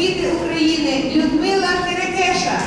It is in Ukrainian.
освіти України Людмила Терекеша.